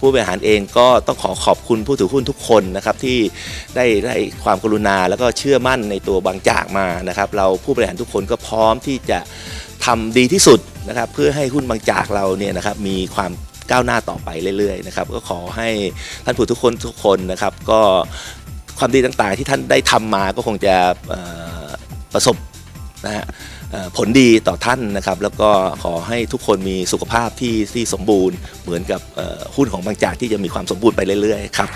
ผู้บริหารเองก็ต้องขอขอบคุณผู้ถือหุ้นทุกคนนะครับที่ได้ได้ความกรุณาแล้วก็เชื่อมั่นในตัวบางจากมานะครับ เราผู้บริหารทุกคนก็พร้อมที่จะทำดีที่สุดนะครับเพื่อให้หุ้นบางจากเราเนี่ยนะครับมีความก้าวหน้าต่อไปเรื่อยๆนะครับก็ขอให้ท่านผู้ทุกคนทุกคนนะครับ ก็ความดีต่างๆที่ท่านได้ทำมาก็คงจะประสบ นะฮะผลดีต่อท่านนะครับ แล้วก็ขอให้ทุกคนมีสุขภาพที่ที่สมบูรณ์ เหมือนกับหุ้นของบางจากที่จะมีความสมบูรณ์ไปเรื่อยๆครับ